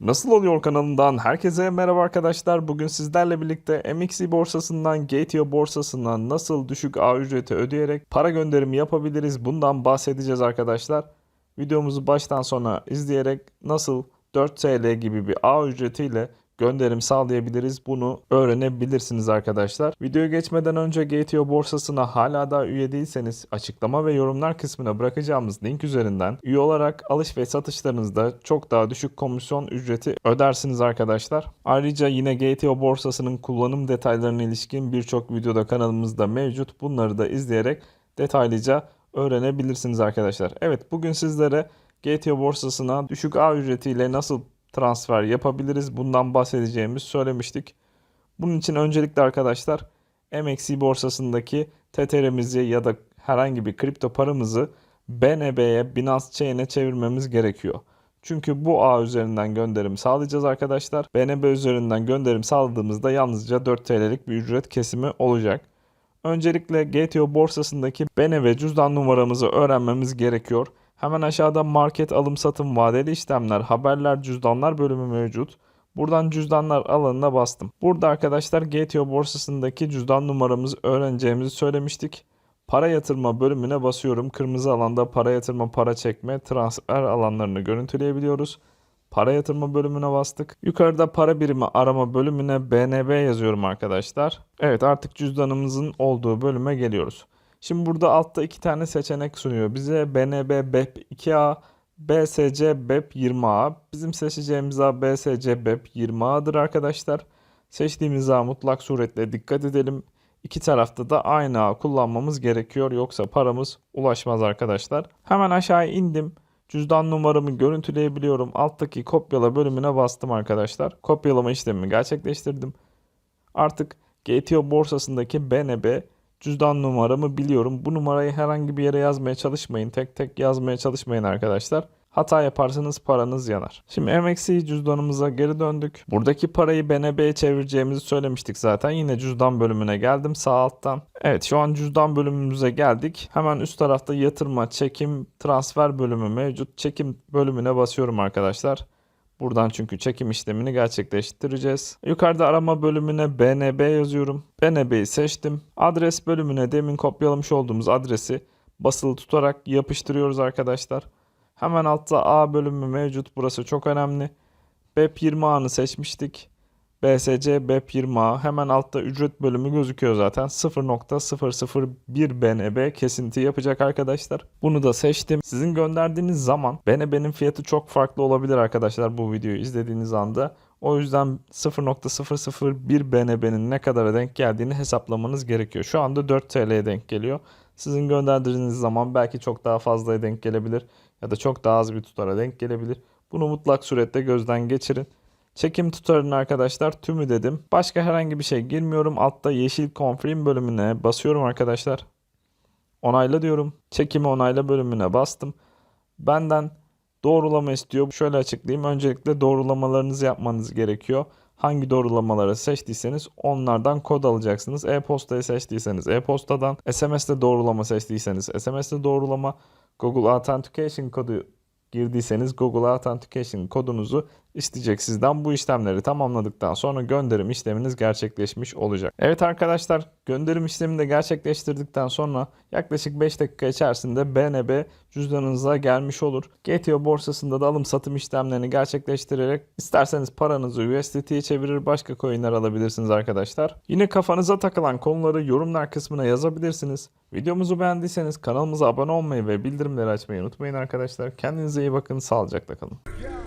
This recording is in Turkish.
Nasıl oluyor kanalından herkese merhaba arkadaşlar. Bugün sizlerle birlikte MXC borsasından Gateo borsasından nasıl düşük ağ ücreti ödeyerek para gönderimi yapabiliriz bundan bahsedeceğiz arkadaşlar. Videomuzu baştan sona izleyerek nasıl 4 TL gibi bir ağ ücretiyle gönderim sağlayabiliriz bunu öğrenebilirsiniz arkadaşlar. Videoya geçmeden önce Gateo borsasına hala daha üye değilseniz açıklama ve yorumlar kısmına bırakacağımız link üzerinden üye olarak alış ve satışlarınızda çok daha düşük komisyon ücreti ödersiniz arkadaşlar. Ayrıca yine Gateo borsasının kullanım detaylarına ilişkin birçok videoda kanalımızda mevcut. Bunları da izleyerek detaylıca öğrenebilirsiniz arkadaşlar. Evet bugün sizlere Gateo borsasına düşük ağ ücretiyle nasıl transfer yapabiliriz. Bundan bahsedeceğimiz söylemiştik. Bunun için öncelikle arkadaşlar MXC borsasındaki TTR'mizi ya da herhangi bir kripto paramızı BNB'ye Binance Chain'e çevirmemiz gerekiyor. Çünkü bu ağ üzerinden gönderim sağlayacağız arkadaşlar. BNB üzerinden gönderim sağladığımızda yalnızca 4 TL'lik bir ücret kesimi olacak. Öncelikle GTO borsasındaki BNB cüzdan numaramızı öğrenmemiz gerekiyor. Hemen aşağıda market alım satım vadeli işlemler haberler cüzdanlar bölümü mevcut. Buradan cüzdanlar alanına bastım. Burada arkadaşlar GTO borsasındaki cüzdan numaramızı öğreneceğimizi söylemiştik. Para yatırma bölümüne basıyorum. Kırmızı alanda para yatırma, para çekme, transfer alanlarını görüntüleyebiliyoruz. Para yatırma bölümüne bastık. Yukarıda para birimi arama bölümüne BNB yazıyorum arkadaşlar. Evet artık cüzdanımızın olduğu bölüme geliyoruz. Şimdi burada altta iki tane seçenek sunuyor. Bize BNB BEP 2A, BSC BEP 20A. Bizim seçeceğimiz ağ BSC BEP 20A'dır arkadaşlar. Seçtiğimiz ağ mutlak suretle dikkat edelim. İki tarafta da aynı ağ kullanmamız gerekiyor. Yoksa paramız ulaşmaz arkadaşlar. Hemen aşağı indim. Cüzdan numaramı görüntüleyebiliyorum. Alttaki kopyala bölümüne bastım arkadaşlar. Kopyalama işlemimi gerçekleştirdim. Artık GTO borsasındaki BNB cüzdan numaramı biliyorum. Bu numarayı herhangi bir yere yazmaya çalışmayın. Tek tek yazmaya çalışmayın arkadaşlar. Hata yaparsanız paranız yanar. Şimdi MXC cüzdanımıza geri döndük. Buradaki parayı BNB'ye çevireceğimizi söylemiştik zaten. Yine cüzdan bölümüne geldim sağ alttan. Evet şu an cüzdan bölümümüze geldik. Hemen üst tarafta yatırma, çekim, transfer bölümü mevcut. Çekim bölümüne basıyorum arkadaşlar. Buradan çünkü çekim işlemini gerçekleştireceğiz. Yukarıda arama bölümüne BNB yazıyorum. BNB'yi seçtim. Adres bölümüne demin kopyalamış olduğumuz adresi basılı tutarak yapıştırıyoruz arkadaşlar. Hemen altta A bölümü mevcut. Burası çok önemli. BEP 20 A'nı seçmiştik. BSC BEP 20 A. Hemen altta ücret bölümü gözüküyor zaten. 0.001 BNB kesinti yapacak arkadaşlar. Bunu da seçtim. Sizin gönderdiğiniz zaman BNB'nin fiyatı çok farklı olabilir arkadaşlar bu videoyu izlediğiniz anda. O yüzden 0.001 BNB'nin ne kadara denk geldiğini hesaplamanız gerekiyor. Şu anda 4 TL'ye denk geliyor. Sizin gönderdiğiniz zaman belki çok daha fazlaya denk gelebilir ya da çok daha az bir tutara denk gelebilir. Bunu mutlak surette gözden geçirin. Çekim tutarını arkadaşlar tümü dedim. Başka herhangi bir şey girmiyorum. Altta yeşil confirm bölümüne basıyorum arkadaşlar. Onayla diyorum. Çekimi onayla bölümüne bastım. Benden doğrulama istiyor. Şöyle açıklayayım. Öncelikle doğrulamalarınızı yapmanız gerekiyor. Hangi doğrulamaları seçtiyseniz onlardan kod alacaksınız. E-postayı seçtiyseniz e-postadan, SMS'de doğrulama seçtiyseniz SMS'de doğrulama, Google Authentication kodu girdiyseniz Google Authentication kodunuzu isteyecek sizden. Bu işlemleri tamamladıktan sonra gönderim işleminiz gerçekleşmiş olacak. Evet arkadaşlar gönderim işlemini de gerçekleştirdikten sonra yaklaşık 5 dakika içerisinde BNB cüzdanınıza gelmiş olur. GTO borsasında da alım satım işlemlerini gerçekleştirerek isterseniz paranızı USDT'ye çevirir başka coinler alabilirsiniz arkadaşlar. Yine kafanıza takılan konuları yorumlar kısmına yazabilirsiniz. Videomuzu beğendiyseniz kanalımıza abone olmayı ve bildirimleri açmayı unutmayın arkadaşlar. Kendinize iyi bakın, sağlıcakla kalın.